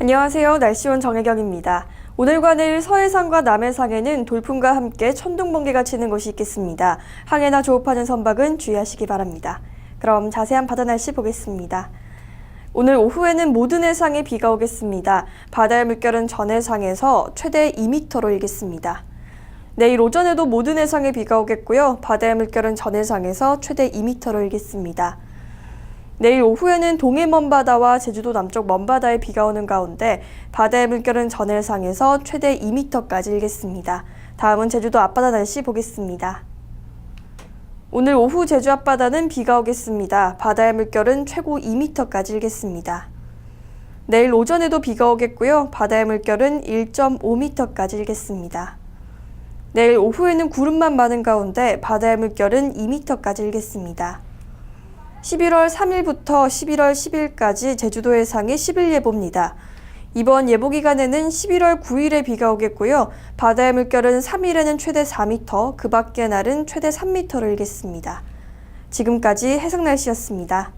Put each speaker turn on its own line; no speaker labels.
안녕하세요. 날씨원 정혜경입니다. 오늘과 내일 서해상과 남해상에는 돌풍과 함께 천둥 번개가 치는 곳이 있겠습니다. 항해나 조업하는 선박은 주의하시기 바랍니다. 그럼 자세한 바다 날씨 보겠습니다. 오늘 오후에는 모든 해상에 비가 오겠습니다. 바다의 물결은 전 해상에서 최대 2m로 일겠습니다. 내일 오전에도 모든 해상에 비가 오겠고요. 바다의 물결은 전 해상에서 최대 2m로 일겠습니다. 내일 오후에는 동해 먼바다와 제주도 남쪽 먼바다에 비가 오는 가운데 바다의 물결은 전 해상에서 최대 2m까지 일겠습니다. 다음은 제주도 앞바다 날씨 보겠습니다. 오늘 오후 제주 앞바다는 비가 오겠습니다. 바다의 물결은 최고 2m까지 일겠습니다. 내일 오전에도 비가 오겠고요. 바다의 물결은 1.5m까지 일겠습니다. 내일 오후에는 구름만 많은 가운데 바다의 물결은 2m까지 일겠습니다. 11월 3일부터 11월 10일까지 제주도 해상에 10일 예보입니다. 이번 예보 기간에는 11월 9일에 비가 오겠고요. 바다의 물결은 3일에는 최대 4m, 그 밖의 날은 최대 3m를 일겠습니다. 지금까지 해상 날씨였습니다.